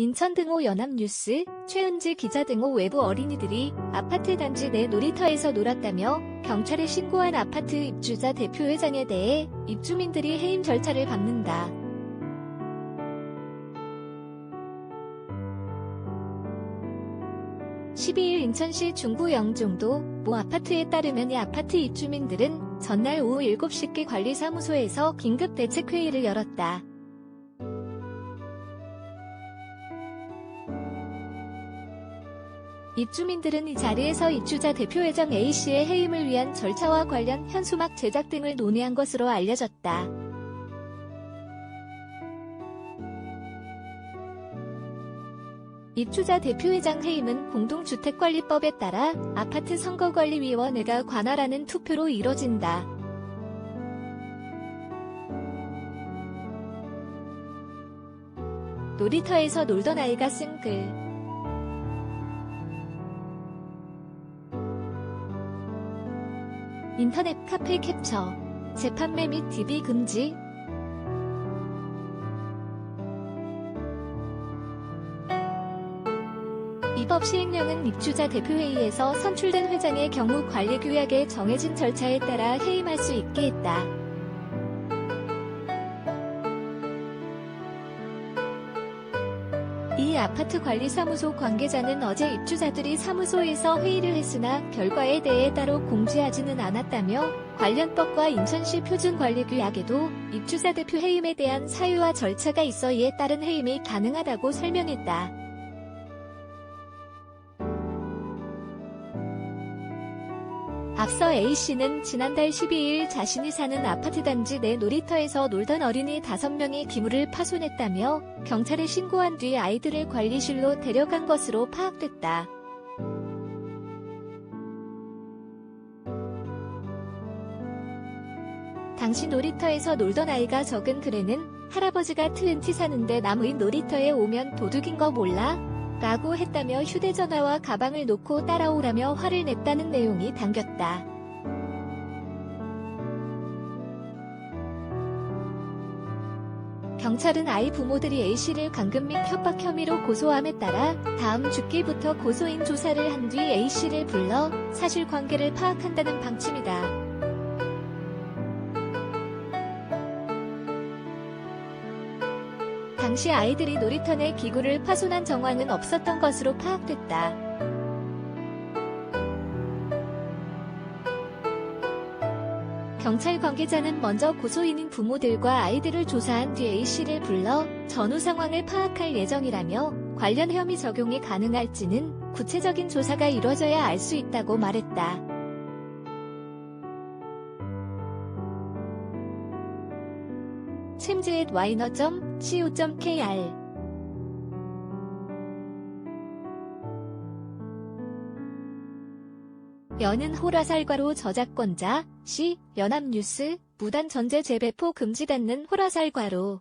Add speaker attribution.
Speaker 1: 인천 등호 연합뉴스, 최은지 기자 등호 외부 어린이들이 아파트 단지 내 놀이터에서 놀았다며 경찰에 신고한 아파트 입주자 대표 회장에 대해 입주민들이 해임 절차를 밟는다. 12일 인천시 중구 영종도 모 아파트에 따르면 이 아파트 입주민들은 전날 오후 7시께 관리사무소에서 긴급 대책회의를 열었다. 입주민들은 이 자리에서 입주자 대표회장 A씨의 해임을 위한 절차와 관련 현수막 제작 등을 논의한 것으로 알려졌다. 입주자 대표회장 해임은 공동주택관리법에 따라 아파트 선거관리위원회가 관할하는 투표로 이뤄진다. 놀이터에서 놀던 아이가 쓴 글. 인터넷 카페 캡처. 재판매 및 DB 금지. 입법 시행령은 입주자 대표회의에서 선출된 회장의 경우 관리 규약에 정해진 절차에 따라 해임할 수 있게 했다. 이 아파트 관리사무소 관계자는 어제 입주자들이 사무소에서 회의를 했으나 결과에 대해 따로 공지하지는 않았다며 관련법과 인천시 표준관리규약에도 입주자 대표 해임에 대한 사유와 절차가 있어 이에 따른 해임이 가능하다고 설명했다. 앞서 A씨는 지난달 12일 자신이 사는 아파트 단지 내 놀이터에서 놀던 어린이 5명이 기물을 파손했다며 경찰에 신고한 뒤 아이들을 관리실로 데려간 것으로 파악됐다. 당시 놀이터에서 놀던 아이가 적은 글에는 할아버지가 트은티 사는데 남의 놀이터에 오면 도둑인 거 몰라? 라고 했다며 휴대전화와 가방을 놓고 따라오라며 화를 냈다는 내용이 담겼다. 경찰은 아이 부모들이 A씨를 강금 및 협박 혐의로 고소함에 따라 다음 주기부터 고소인 조사를 한 뒤 A씨를 불러 사실관계를 파악한다는 방침이다. 당시 아이들이 놀이터 내 기구를 파손한 정황은 없었던 것으로 파악됐다. 경찰 관계자는 먼저 고소인인 부모들과 아이들을 조사한 뒤 A씨를 불러 전후 상황을 파악할 예정이라며 관련 혐의 적용이 가능할지는 구체적인 조사가 이뤄져야 알 수 있다고 말했다. 챔즈앳 와이너.co.kr 여는 호라살과로 저작권자 C 연합뉴스 무단 전제 재배포 금지받는 호라살과로